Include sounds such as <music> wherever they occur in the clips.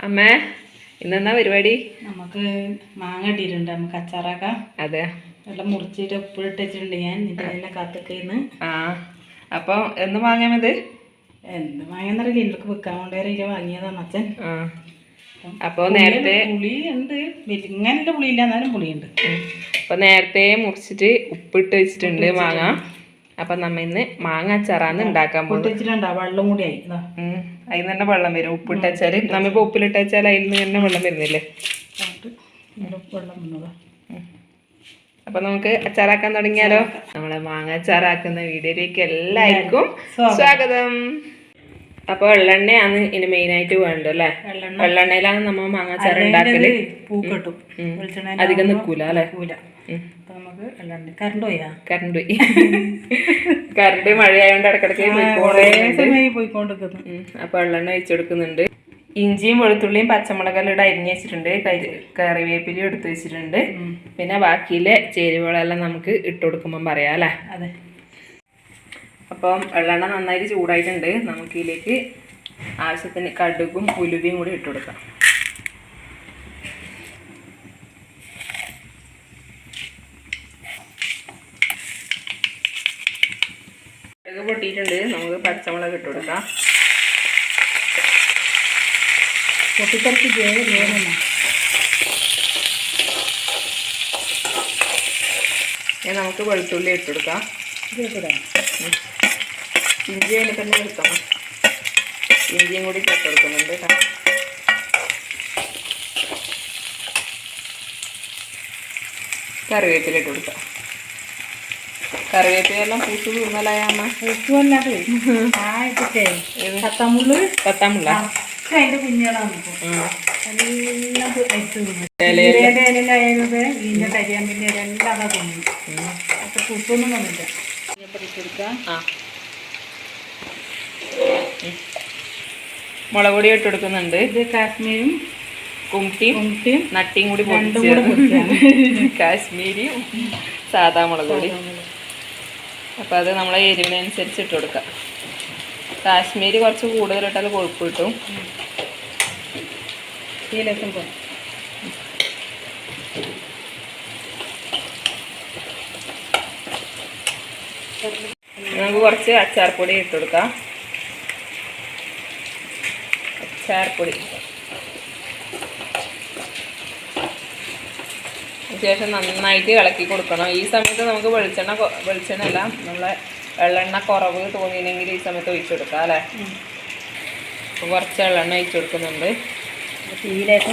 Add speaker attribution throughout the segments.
Speaker 1: അമ്മേ ഇന്നെന്നാ പരിപാടി?
Speaker 2: നമുക്ക് മാങ്ങ ഇട്ടിട്ടുണ്ട്. നമുക്ക് അച്ചാറാക്കാം.
Speaker 1: അതെ.
Speaker 2: എല്ലാം മുറിച്ചിട്ട് ഉപ്പ് ഇട്ടിട്ടുണ്ട് ഞാൻ. എല്ലാം കാത്തൊക്കെന്ന്.
Speaker 1: ആ അപ്പൊ എന്ന് വാങ്ങാം ഇത്
Speaker 2: എന്ത് വാങ്ങാന്നറിയില്ല എനിക്ക് വെക്കാൻ കൊണ്ടേറിയില്ല വാങ്ങിയതാണ് അച്ഛൻ.
Speaker 1: ആ. അപ്പൊ നേരത്തെ
Speaker 2: പുളി ഉണ്ട് ഇങ്ങനെയുള്ള പുളിയില്ല. എന്നാലും പുളിയുണ്ട്.
Speaker 1: അപ്പോൾ അപ്പൊ നേരത്തെ മുറിച്ചിട്ട് ഉപ്പിട്ട് വെച്ചിട്ടുണ്ട് മാങ്ങ. അപ്പൊ നമ്മ ഇന്ന് മാങ്ങ അച്ചാറാന്ന് ഉണ്ടാക്കാൻ
Speaker 2: പോകും
Speaker 1: വെച്ചിട്ടുണ്ടാവും
Speaker 2: വെച്ചിട്ടുണ്ടാ. വെള്ളം കൂടി ആയി.
Speaker 1: അതിൽ നിന്ന് തന്നെ വെള്ളം വരും. ഉപ്പിട്ട് വെച്ചാൽ നമ്മിപ്പോ ഉപ്പിലിട്ട് വെച്ചാൽ അതിൽ നിന്ന് തന്നെ വെള്ളം വരുന്നില്ലേ? അപ്പൊ നമുക്ക് അച്ചാറാക്കാൻ തുടങ്ങിയാലോ? നമ്മളെ മാങ്ങ അച്ചാറാക്കുന്ന വീഡിയോയിലേക്ക് എല്ലാവർക്കും സ്വാഗതം. അപ്പൊ വെള്ളെണ്ണയാണ് ഇനി മെയിൻ ആയിട്ട് വേണ്ടത് അല്ലേ?
Speaker 2: വെള്ളെണ്ണ.
Speaker 1: വെള്ളെണ്ണയിലാണ് നമ്മൾ മാങ്ങ അച്ചാർ
Speaker 2: ഉണ്ടാക്കൽ.
Speaker 1: അധികം നിക്കൂല അല്ലേ?
Speaker 2: അപ്പൊ നമുക്ക് അല്ലാണ്ട് കറണ്ട് പോയാ?
Speaker 1: കറണ്ട് പോയി. കറണ്ട് മഴയായോണ്ട് ഇടക്കിടക്ക്
Speaker 2: പോയിക്കൊണ്ടിരിക്കുന്നു.
Speaker 1: ഉം. അപ്പൊ വെച്ച് കൊടുക്കുന്നുണ്ട്. ഇഞ്ചിയും വെളുത്തുള്ളിയും പച്ചമുളകെല്ലാം ഇവിടെ അരിഞ്ഞ് വെച്ചിട്ടുണ്ട്. കറിവേപ്പിലും കറിവേപ്പിലയും എടുത്ത് വെച്ചിട്ടുണ്ട്. പിന്നെ ബാക്കിയിലെ ചേരുവകളെല്ലാം നമുക്ക് ഇട്ട് കൊടുക്കുമ്പം പറയാം അല്ലേ?
Speaker 2: അതെ.
Speaker 1: അപ്പം വെള്ളെണ്ണ നന്നായിട്ട് ചൂടായിട്ടുണ്ട്. നമുക്കിലേക്ക് ആവശ്യത്തിന് കടുകും ഉലുവയും കൂടി ഇട്ട് കൊടുക്കാം. കടുക് പൊട്ടിയിട്ടുണ്ട് നമുക്ക് പച്ചമുളക് ഇട്ട് കൊടുക്കാം
Speaker 2: പൊട്ടിത്തെറിച്ച് വേണം
Speaker 1: ഇനി നമുക്ക് വെളുത്തുള്ളി ഇട്ട് കൊടുക്കാം ഉം. ഇഞ്ചി അതിൽ തന്നെ എടുക്കണം ഇഞ്ചിയും കൂടി ഇട്ട് കൊടുക്കുന്നുണ്ട് കേട്ടോ കറിവേപ്പില ഇട്ട് കൊടുക്കാം കറിവേപ്പില പൂത്തു പൂസ് തിന്നലായ അമ്മ?
Speaker 2: ഉപ്പുമല്ലാതെ ആ ഇതൊക്കെ കത്തമുള്ള്?
Speaker 1: പത്താമുള്ള
Speaker 2: ഒക്കെ അതിന്റെ കുഞ്ഞുകളാണ് ഇപ്പൊ. എല്ലാം അയച്ചു തിന്നു.
Speaker 1: ഇലയെല്ലാം.
Speaker 2: ഇലയുടെ ഇലയിലായത് ഇതിന്റെ കരിയാമ്പിന്റെ ഇല എല്ലാം അതാ തിന്നു. അപ്പൊ ഉപ്പൊന്നും വന്നില്ല. കൊടുക്കാം.
Speaker 1: ആ. മുളക് പൊടി ഇട്ട് കൊടുക്കുന്നുണ്ട്.
Speaker 2: ഇത് കാശ്മീരും
Speaker 1: കുമ്പിയും
Speaker 2: കുമ്പിയും
Speaker 1: നട്ടിയും കൂടി <laughs> കാശ്മീരിയും സാധാ മുളക് പൊടി. അപ്പം അത് നമ്മളെ എരിവിനനുസരിച്ച് ഇട്ട് കൊടുക്കാം. കാശ്മീരി കുറച്ച് കൂടുതലിട്ടാൽ കൊഴുപ്പ് കിട്ടും.
Speaker 2: ലക്ഷം
Speaker 1: നമുക്ക് കുറച്ച് അച്ചാർപ്പൊടി ഇട്ട് കൊടുക്കാം. അച്ചാർപ്പൊടി ശേഷം നന്നായിട്ട് ഇളക്കി കൊടുക്കണം. ഈ സമയത്ത് നമുക്ക് വെളിച്ചെണ്ണ വെളിച്ചെണ്ണ അല്ല നമ്മളെ വെള്ളെണ്ണ കുറവ് തോന്നിയില്ലെങ്കിൽ ഈ സമയത്ത് ഒഴിച്ചു കൊടുക്കാം അല്ലേ? കുറച്ച് വെള്ളെണ്ണ ഒഴിച്ചു കൊടുക്കുന്നുണ്ട്.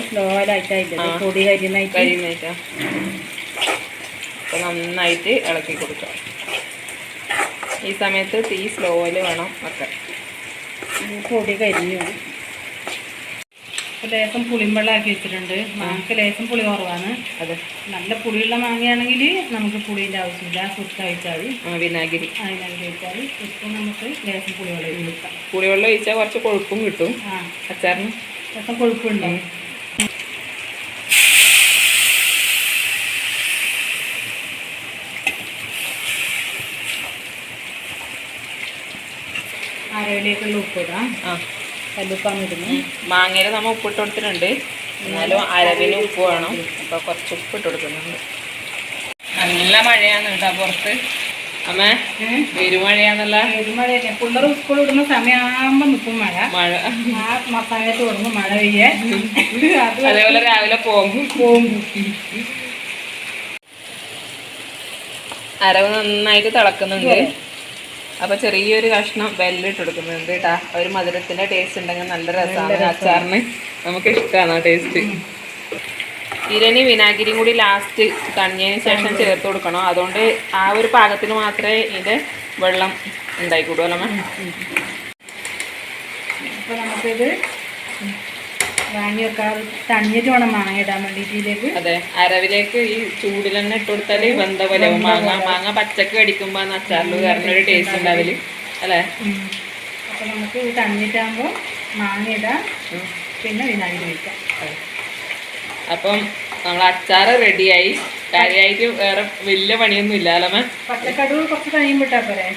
Speaker 2: സ്ലോയിലായിട്ടായിട്ട് പൊടി
Speaker 1: കരിയുന്നേറ്റാ അപ്പോൾ നന്നായിട്ട് ഇളക്കി കൊടുക്കാം. ഈ സമയത്ത് തീ സ്ലോയിൽ വേണം വെക്കാൻ
Speaker 2: പൊടി കരിഞ്ഞു ഇപ്പൊ ലേശം പുളിമ്പെള്ളാക്കി വെച്ചിട്ടുണ്ട്. മാങ്ങക്ക് ലേശം പുളി കുറവാണ്.
Speaker 1: അതെ.
Speaker 2: നല്ല പുളിയുള്ള മാങ്ങയാണെങ്കിൽ നമുക്ക് പുളിന്റെ ആവശ്യമില്ല. സുത്ത കഴിച്ചാൽ വിനാഗിരി.
Speaker 1: ആ വിനാഗിരി
Speaker 2: കഴിച്ചാൽ ഇപ്പം നമുക്ക് ലേശം പുളിവെള്ളം കൊടുക്കാം
Speaker 1: പുളിവെള്ളം ഒഴിച്ചാൽ കുറച്ച് കൊഴുപ്പും കിട്ടും.
Speaker 2: ആ.
Speaker 1: അച്ചാറിന്.
Speaker 2: ലേശം കൊഴുപ്പുണ്ട്? അരവിലേക്കുള്ള ഉപ്പിടാം
Speaker 1: ആ.
Speaker 2: കല്ലുപ്പാണ് ഇടുന്നത്
Speaker 1: മാങ്ങയിൽ നമ്മൾ ഉപ്പിട്ട് കൊടുത്തിട്ടുണ്ട്. എന്നാലും അരവിന് ഉപ്പ് വേണം. അപ്പോൾ കുറച്ച് ഉപ്പ് ഇട്ട് കൊടുക്കുന്നുണ്ട്. നല്ല മഴയാണ് കേട്ടോ പുറത്ത്. അമ്മേ പെരുമഴയാണല്ല
Speaker 2: പെരുമഴയല്ലേ പിള്ളേർ സ്കൂൾ ഇടുന്ന സമയമാകുമ്പോൾ നിൽക്കും മഴ.
Speaker 1: മഴ.
Speaker 2: ആ മസാലത്ത് തുടങ്ങും മഴ പെയ്യേ.
Speaker 1: അതേപോലെ രാവിലെ പോകും.
Speaker 2: പോകും.
Speaker 1: അരവ് നന്നായിട്ട് തിളക്കുന്നുണ്ട്. അപ്പൊ ചെറിയൊരു കഷ്ണം വെല്ലിട്ട് കൊടുക്കുന്നുണ്ട് കേട്ടാ. ഒരു മധുരത്തിന്റെ ടേസ്റ്റ് ഉണ്ടെങ്കിൽ നല്ല രസമാണ് അച്ചാറിന് നമുക്ക് ഇഷ്ടമാണ് ആ ടേസ്റ്റ് ഇരനി വിനാഗിരിയും കൂടി ലാസ്റ്റ് തണിഞ്ഞതിന് ശേഷം ചേർത്ത് കൊടുക്കണം. അതുകൊണ്ട് ആ ഒരു പാകത്തിന് മാത്രമേ ഇതിന്റെ വെള്ളം ഉണ്ടായിക്കൂടുമല്ലോ മാം
Speaker 2: അപ്പോൾ നമുക്കിത് വാങ്ങി വെക്കാൻ തണിഞ്ഞിട്ട് വേണം മാങ്ങ ഇടാൻ വേണ്ടിയിട്ട് ഇതിലേക്ക്.
Speaker 1: അതെ അരവിലേക്ക് ഈ ചൂടിൽ തന്നെ ഇട്ട് കൊടുത്താൽ വെന്ത പോലെ മാങ്ങ മാങ്ങ പച്ചക്ക് കടിക്കുമ്പോ അച്ചാറിൽ കാരണം ഒരു ടേസ്റ്റ് ഉണ്ടാവില്ല അല്ലേ?
Speaker 2: അപ്പോൾ നമുക്ക് ഇത് തണിഞ്ഞിട്ടാകുമ്പോൾ മാങ്ങ ഇടാം. പിന്നെ വിനാഗിരി ഒഴിക്കാം
Speaker 1: അപ്പം നമ്മൾ അച്ചാറ് റെഡിയായി. കാര്യമായിട്ട് വേറെ വലിയ പണിയൊന്നും ഇല്ല അല്ലമ്മ
Speaker 2: പച്ചക്കടവ് കുറച്ച് കഴിയുമ്പോൾ വിട്ടാ പോരെ?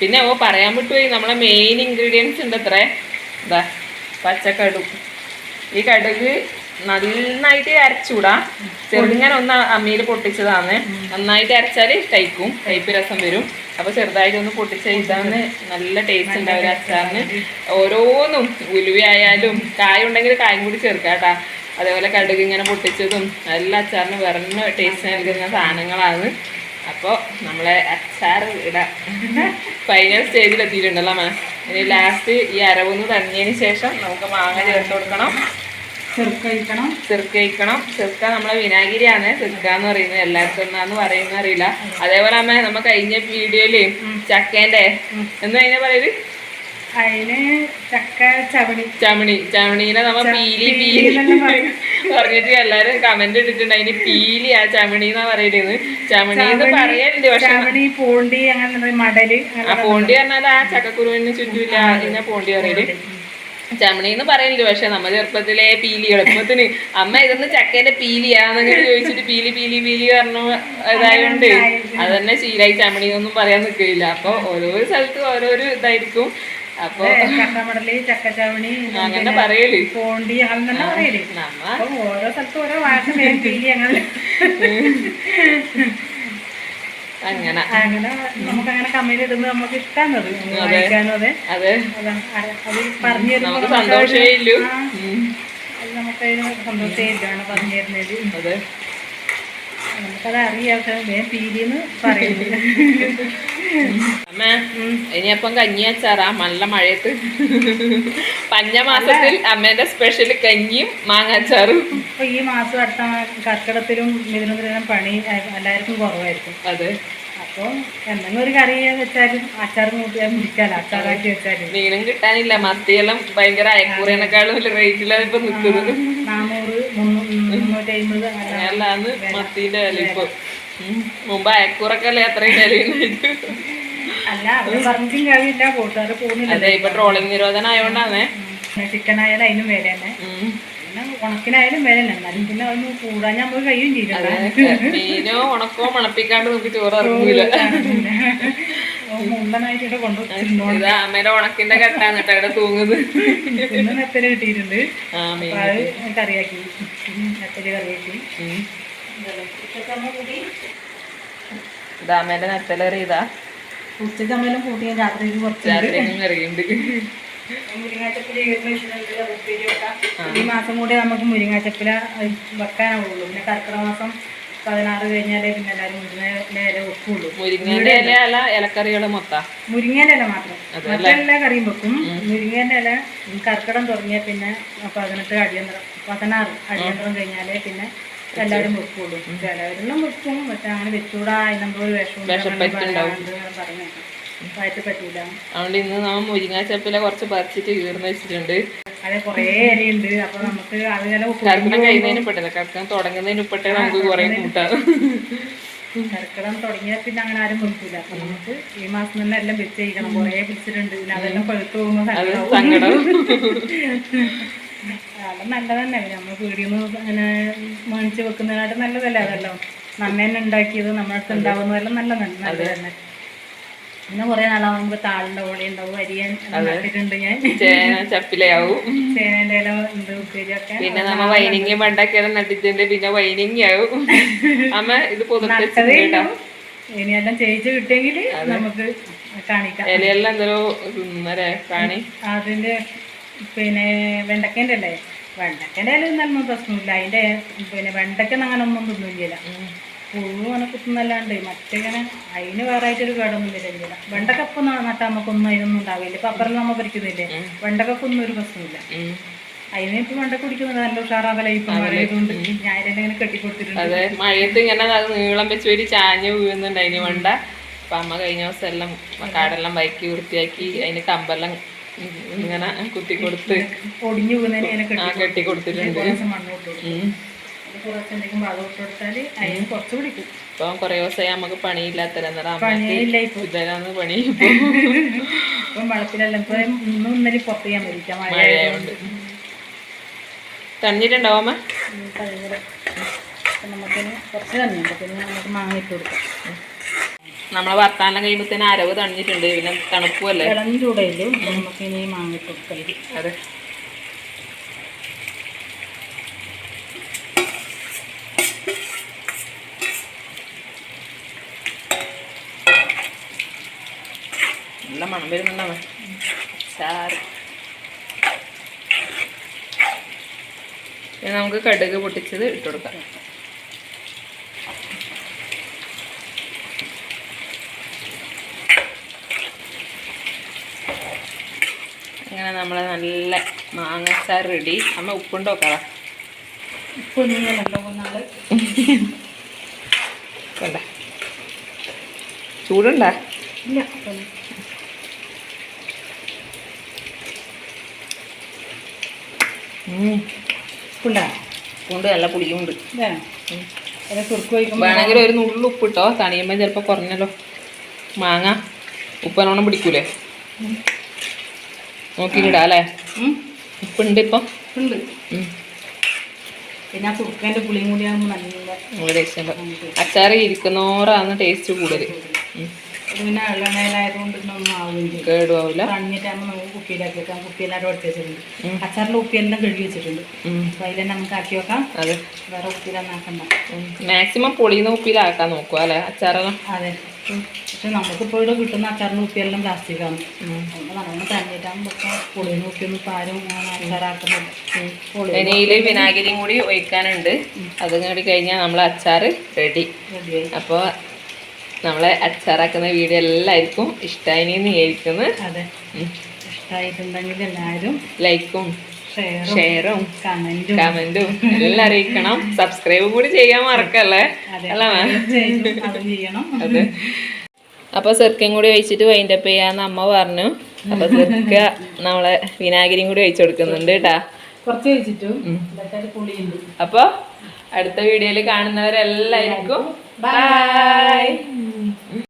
Speaker 1: പിന്നെ ഓ പറയാൻ വിട്ടുപോയി. നമ്മളെ മെയിൻ ഇൻഗ്രീഡിയൻസ് ഉണ്ട് അത്രേ ഇതാ പച്ചക്കടു. ഈ കടുക് നന്നായിട്ട് അരച്ചൂടാ. ചെറുങ്ങനെ ഒന്ന് അമ്മിയിൽ പൊട്ടിച്ചതാണ്. നന്നായിട്ട് അരച്ചാൽ കഴിക്കും. കയ്പ്പ് രസം വരും. അപ്പൊ ചെറുതായിട്ട് ഒന്ന് പൊട്ടിച്ച് ഇതാണ് നല്ല ടേസ്റ്റ് ഉണ്ടാവും അച്ചാറിന്. ഓരോന്നും ഉലുവയായാലും കായ ഉണ്ടെങ്കിൽ കായും കൂടി ചേർക്കാട്ടാ അതേപോലെ കടുക് ഇങ്ങനെ പൊട്ടിച്ചതും എല്ലാ അച്ചാറിന് വെറഞ്ഞ ടേസ്റ്റ് നൽകുന്ന സാധനങ്ങളാണ്. അപ്പോൾ നമ്മളെ അച്ചാർ ഇടാം ഫൈനൽ സ്റ്റേജിൽ എത്തിയിട്ടുണ്ടല്ലോ മാം. ഇനി ലാസ്റ്റ് ഈ അരവൊന്ന് തന്നതിന് ശേഷം നമുക്ക് മാങ്ങ ചേർത്ത് കൊടുക്കണം.
Speaker 2: ചെറുക്കഴിക്കണം
Speaker 1: ചെറുക്കഴിക്കണം ചെറുക്ക നമ്മളെ വിനാഗിരിയാണ്. ചെറുക്ക എന്ന് പറയുന്നത് എല്ലാവർക്കും എന്നാന്ന് പറയുന്ന അറിയില്ല അതേപോലെ അമ്മ നമ്മ കഴിഞ്ഞ വീഡിയോയിൽ ചക്കേന്റെ എന്ന് അതിനെ പറയൽ?
Speaker 2: അതിന് ചക്ക ചവണി.
Speaker 1: ചവണി. ചവണീനെ നമ്മ പീലി പീലി പറഞ്ഞിട്ട് എല്ലാരും കമന്റ് ഇട്ടിട്ടുണ്ട്. അതിന് പീലി ആ ചമണി എന്നാ പറയുന്നത് ചമണി എന്ന് പറയലുണ്ട് പക്ഷെ
Speaker 2: ചവണി പൂണ്ടി അങ്ങനെ മടൽ
Speaker 1: ആ പൂണ്ടി പറഞ്ഞാൽ ആ ചക്കക്കുരുവിന് ചുറ്റൂല അതിനെ പോണ്ടി പറയൽ. ചമണി എന്ന് പറയുന്നില്ല പക്ഷെ നമ്മ ചെറുപ്പത്തിലെ പീലി എളുപ്പത്തിന് അമ്മ ഇതൊന്ന് ചക്കേന്റെ പീലിയാന്നങ്ങനെ ചോദിച്ചിട്ട് പീലി പീലി പീലി പറഞ്ഞു ഇതായോണ്ട് അത് തന്നെ ശീലായി ചമണി ഒന്നും പറയാൻ നിൽക്കില്ല അപ്പൊ ഓരോ സ്ഥലത്തും ഓരോരോ ഇതായിരിക്കും. അപ്പൊ
Speaker 2: കട്ടമടൽ ചക്ക ചവണി
Speaker 1: അങ്ങനെ പറയൽ.
Speaker 2: പോണ്ടി അങ്ങനെ പറയൽ. ഓരോ സ്ഥലത്തും ഓരോ പേര് അങ്ങനെ
Speaker 1: അങ്ങനെ.
Speaker 2: അങ്ങനെ നമുക്ക് അങ്ങനെ കമ്മീൽ ഇടുന്നത് നമുക്ക് ഇഷ്ടമാണത് അതെ. പറഞ്ഞു
Speaker 1: സന്തോഷമേ ഇല്ലു.
Speaker 2: നമുക്കതിന് സന്തോഷമേ ഇല്ലാണ് പറഞ്ഞു തരുന്നത്. നമുക്കത് അറിയാം. ഞാൻ പീലിന്ന് പറയുന്നത് <laughs>
Speaker 1: അമ്മ ഇനിയപ്പം കഞ്ഞി വെച്ചാറാ നല്ല മഴയത്ത്. പഞ്ഞമാസത്തിൽ അമ്മേന്റെ സ്പെഷ്യൽ കഞ്ഞിയും മാങ്ങാച്ചാറും.
Speaker 2: അപ്പൊ ഈ മാസം അടുത്ത കർക്കിടത്തിലും ഇതിനും പണി എല്ലാവർക്കും കുറവായിരിക്കും.
Speaker 1: അതെ.
Speaker 2: അപ്പോൾ എന്തെങ്കിലും ഒരു കറി വെച്ചാലും അച്ചാർ കൂട്ടിയാൽ മുടിക്കാലോ അച്ചാറാക്കി വെച്ചാലും.
Speaker 1: മീനും കിട്ടാനില്ല മത്തിയെല്ലാം ഭയങ്കര അയക്കൂറേനേക്കാളും റേറ്റിലാണ് ഇപ്പൊ നിൽക്കുന്നത്
Speaker 2: നാനൂറ് മുന്നൂ- മുന്നൂറ്റി അമ്പത്
Speaker 1: അല്ലാന്ന് മത്തിന്റെ വില ഇപ്പൊ. മുമ്പ് അയക്കൂറൊക്കെ അത്രയും വിലയുണ്ടായിട്ട്
Speaker 2: അല്ല അവർ പറഞ്ഞിട്ടും കാര്യമില്ല കൂട്ടുകാർ പോകുന്നില്ല
Speaker 1: അതെ ഇപ്പൊ ട്രോളിംഗ് നിരോധനം ആയതുകൊണ്ടാണ്
Speaker 2: ചിക്കൻ ആയാലും അതിനും വില തന്നെ. പിന്നെ ഉണക്കിനായാലും വില തന്നെ എന്നാലും പിന്നെ അതൊന്ന് കൂടാൻ നമുക്ക് കഴിയും ചെയ്യില്ല
Speaker 1: മീനോ ഉണക്കോ മണപ്പിക്കാണ്ട് നമുക്ക് ചോറ്
Speaker 2: മുണ്ടനായിട്ട്
Speaker 1: അമ്മേടെ ഉണക്കിന്റെ കെട്ടാണ് കേട്ടോ ഇവിടെ തൂങ്ങുന്നത്
Speaker 2: ഇന്ന് നെത്തൽ കിട്ടിയിട്ടുണ്ട് അത് കറിയാക്കി നെത്തൽ കറിയാക്കി
Speaker 1: അമ്മേന്റെ നെത്തലേറി ഇതാ
Speaker 2: അമ്മയെല്ലാം കൂട്ടിയ രാത്രിയിൽ കുറച്ച്
Speaker 1: രാത്രിയും കറിയുണ്ട്.
Speaker 2: മുരിങ്ങാച്ചപ്പില ഈ മാസം കൂടെ നമുക്ക് മുരിങ്ങാച്ചപ്പില വെക്കാനാവുള്ളൂ. പിന്നെ കർക്കിടക മാസം പതിനാറ് കഴിഞ്ഞാലേ പിന്നെ എല്ലാവരും മുരിങ്ങ ഇല വെക്കുള്ളൂ.
Speaker 1: മുരിങ്ങേന്റെ ഇല അല്ല ഇലക്കറികൾ മൊത്താ.
Speaker 2: ഇല മാത്രം. മറ്റെല്ലാ കറിയും വെക്കും. മുരിങ്ങേന്റെ ഇല കർക്കിടം തുടങ്ങിയ പിന്നെ പതിനെട്ട് അടിയന്തരം പതിനാറ് അടിയന്തരം കഴിഞ്ഞാലേ പിന്നെ എല്ലാവരും വെക്കുള്ളൂ ചിലവരെല്ലാം വെക്കും പക്ഷെ അങ്ങനെ വെച്ചൂടാ നമ്മൾ വിഷമം പറഞ്ഞു വയറ്റ് പറ്റൂല.
Speaker 1: അതുകൊണ്ട് ഇന്ന് നമ്മ മുരിങ്ങാച്ചപ്പില കുറച്ച് പറിച്ചിട്ട് ഈർന്ന് വെച്ചിട്ടുണ്ട്.
Speaker 2: അതെ കുറേ ഇലയുണ്ട് അപ്പൊ നമുക്ക്
Speaker 1: കഴിയുന്നതിന് തുടങ്ങുന്നതിന് പെട്ടേ നമുക്ക് കുറെ കൂട്ടാം.
Speaker 2: കർക്കിടം തുടങ്ങിയാൽ പിന്നെ അങ്ങനെ ആരും വെക്കൂല അപ്പൊ നമുക്ക് ഈ മാസം തന്നെ എല്ലാം വെച്ച് കഴിക്കണം. കുറേ പിടിച്ചിട്ടുണ്ട്. പിന്നെ അതെല്ലാം പഴുത്ത് പോകുമ്പോൾ
Speaker 1: സങ്കടം.
Speaker 2: അതെല്ലാം നല്ലത് തന്നെ നമ്മൾ പീടിയിൽ നിന്ന് അങ്ങനെ മേടിച്ച് വെക്കുന്നതിനായിട്ട് നല്ലതല്ലേ അതെല്ലാം? നമ്മ തന്നെ ഉണ്ടാക്കിയത് നമ്മളടുത്ത് ഉണ്ടാവുന്നതെല്ലാം നല്ലതാണ് നല്ലത് തന്നെ പിന്നെ കുറെ നാളാകുമ്പോൾ താളിന്റെ ഓളി ഉണ്ടാവും അരിയാൻ നട്ടിട്ടുണ്ട് ഞാൻ.
Speaker 1: ചപ്പിലയാവും
Speaker 2: ചേനേന്റെ ഇല ഉണ്ട് ഉപ്പേരിയൊക്കെ
Speaker 1: പിന്നെ നമ്മ വൈനിങ്ങി പണ്ടാക്കിയാലും നട്ടിട്ടുണ്ട് പിന്നെ വൈനിങ്ങി ആവും അമ്മ ഇത്
Speaker 2: ഉള്ളൂ. ഇനിയെല്ലാം ചെയ്യിച്ച് കിട്ടിയെങ്കിൽ നമുക്ക് കാണിക്കാം.
Speaker 1: ഇലയെല്ലാം എന്തോ കാണി?
Speaker 2: അതിന്റെ പിന്നെ വെണ്ടക്കേന്റെ അല്ലേ വെണ്ടക്കേന്റെ തിന്നാലൊന്നും പ്രശ്നമില്ല. അതിന്റെ പിന്നെ വെണ്ടയ്ക്കൊന്നും അങ്ങനെ ഒന്നും തിന്നില്ല പുഴു അങ്ങനെ കുത്തുന്നല്ലാണ്ട് മറ്റേങ്ങനെ അതിന് വേറെ ആയിട്ടൊരു കേടൊന്നും വരില്ല വെണ്ടക്കപ്പം നട്ടാൽ നമുക്കൊന്നും അതിനൊന്നും ഉണ്ടാവില്ല. ഇപ്പം അപ്പുറം നമ്മൾ പറിക്കുന്നില്ലേ വെണ്ടക്കൊന്നും ഒരു പ്രശ്നമില്ല. അതിന് ഇപ്പം വെണ്ട കുടിക്കുന്നത് നല്ല ഉഷാറാവല ഇപ്പം മഴയതുകൊണ്ട് ഞാൻ ഇതെല്ലാം ഇങ്ങനെ കെട്ടിക്കൊടുത്തിട്ടുണ്ട്.
Speaker 1: അതെ. മഴയത്ത് ഇങ്ങനെ നീളം വെച്ച് ഒരു ചാഞ്ഞ് വീഴുന്നുണ്ട് അതിന് വേണ്ട. അപ്പൊ അമ്മ കഴിഞ്ഞ ദിവസം എല്ലാം കാടെല്ലാം വയക്കി വൃത്തിയാക്കി അതിന് കമ്പെല്ലാം ഇങ്ങനെ കുത്തി കൊടുത്ത്
Speaker 2: പൊടിഞ്ഞു പോകുന്നതിന്
Speaker 1: ആ
Speaker 2: കെട്ടി
Speaker 1: കൊടുത്തിട്ടുണ്ട്. ഇപ്പം കുറെ ദിവസമായി നമുക്ക് പണിയില്ലാത്തരം ഇതരാന്ന് പണി
Speaker 2: ഇപ്പം. വളത്തിലെല്ലാം ഇപ്പൊ ഇന്നും ഇന്നലെ പുറത്ത് ചെയ്യാൻ പറ്റില്ല മഴ
Speaker 1: മഴയായോണ്ട്. അമ്മ?
Speaker 2: കഴിവ് നമുക്കിന് കുറച്ച് തന്നെയുണ്ട് പിന്നെ നമുക്ക് മാങ്ങ ഇട്ട് കൊടുക്കാം.
Speaker 1: നമ്മളെ വർത്താനം കഴിയുമ്പോഴത്തേന് അരവ് തണിഞ്ഞിട്ടുണ്ട്. പിന്നെ തണുപ്പല്ലേ
Speaker 2: നമുക്ക് ഇനി
Speaker 1: അതെ. നല്ല മണം വരുന്നുണ്ടാവേ നമുക്ക് കടുക് പൊട്ടിച്ചത് ഇട്ടുകൊടുക്കാം അങ്ങനെ നമ്മൾ നല്ല മാങ്ങച്ചാർ റെഡി അമ്മ ഉപ്പുണ്ടോ കള?
Speaker 2: ഉപ്പൊന്നും
Speaker 1: വേണ്ട. ചൂടുണ്ടാ?
Speaker 2: ഇല്ല
Speaker 1: ഉപ്പുണ്ട്? നല്ല പുളിയുണ്ട്. വേണമെങ്കിൽ ഒരു നുള്ളു ഉപ്പിട്ടോ തണിയുമ്പോൾ ചിലപ്പോൾ കുറഞ്ഞല്ലോ. മാങ്ങ. ഉപ്പനോണം പിടിക്കൂലേ? നോക്കിക്കിടാ അല്ലേ? ഉപ്പുണ്ട് ഇപ്പം.
Speaker 2: ഉണ്ട്. പിന്നെ ആ കുറുക്കന്റെ പുളിയും കൂടി ആകുമ്പോൾ നല്ല
Speaker 1: ടേസ്റ്റ് ഉണ്ട് ഇരിക്കുന്നോറാണ് ടേസ്റ്റ് കൂടുതൽ
Speaker 2: പിന്നെ വെള്ളമേലായതുകൊണ്ട് ആവില്ല
Speaker 1: കേടുവാവില്ല
Speaker 2: നമുക്ക് കുപ്പിയിലാക്കി വെക്കാം കുപ്പിയെല്ലാം എടുത്ത് വെച്ചിട്ടുണ്ട്.
Speaker 1: ഉം.
Speaker 2: അച്ചാറിലെ കഴുകി വെച്ചിട്ടുണ്ട്.
Speaker 1: ഉം.
Speaker 2: അപ്പോൾ അതിലെല്ലാം നമുക്ക് ആക്കി വെക്കാം.
Speaker 1: അതെ.
Speaker 2: വേറെ ഉപ്പിലൊന്നും ആക്കണ്ട.
Speaker 1: മാക്സിമം പൊളിയുന്ന ഉപ്പിലാക്കാൻ നോക്കുക അല്ലേ? അച്ചാറെല്ലാം
Speaker 2: അതെ. പക്ഷെ നമുക്കിപ്പോൾ ഇവിടെ കിട്ടുന്ന അച്ചാറിന്റെ ഉപ്പിയെല്ലാം പ്ലാസ്റ്റിക്കാണ്. നമ്മൾ തന്നിട്ടാകുമ്പോൾ പൊളി നോക്കിയൊന്നും ഇപ്പം ആരും അങ്ങനെ അച്ചാറാക്കുന്നില്ല പൊളി
Speaker 1: ഇനിയിൽ വിനാഗിരിയും കൂടി ഒഴിക്കാനുണ്ട്. അതും കൂടി കഴിഞ്ഞാൽ നമ്മൾ അച്ചാർ റെഡി അപ്പോൾ നമ്മളെ അച്ചാറാക്കുന്ന വീഡിയോ എല്ലാവർക്കും ഇഷ്ടമായി വിചാരിക്കുന്നു.
Speaker 2: അതെ. ഇഷ്ടമായിട്ടുണ്ടെങ്കിൽ എല്ലാവരും
Speaker 1: ലൈക്കും
Speaker 2: ഷെയറും
Speaker 1: കമന്റും എല്ലാം അറിയിക്കണം. സബ്സ്ക്രൈബ് കൂടി ചെയ്യാൻ മറക്കല്ലേ? അല്ലേ
Speaker 2: അത്
Speaker 1: അപ്പൊ സെർക്കയും കൂടി ഒഴിച്ചിട്ട് വൈൻഡപ്പ് ചെയ്യാന്ന് അമ്മ പറഞ്ഞു. അപ്പൊ സെർക്ക നമ്മളെ വിനാഗിരിയും കൂടി ഒഴിച്ചു കൊടുക്കുന്നുണ്ട് കേട്ടാ അപ്പൊ അടുത്ത വീഡിയോയിൽ കാണുന്നവരെല്ലാവർക്കും ബൈ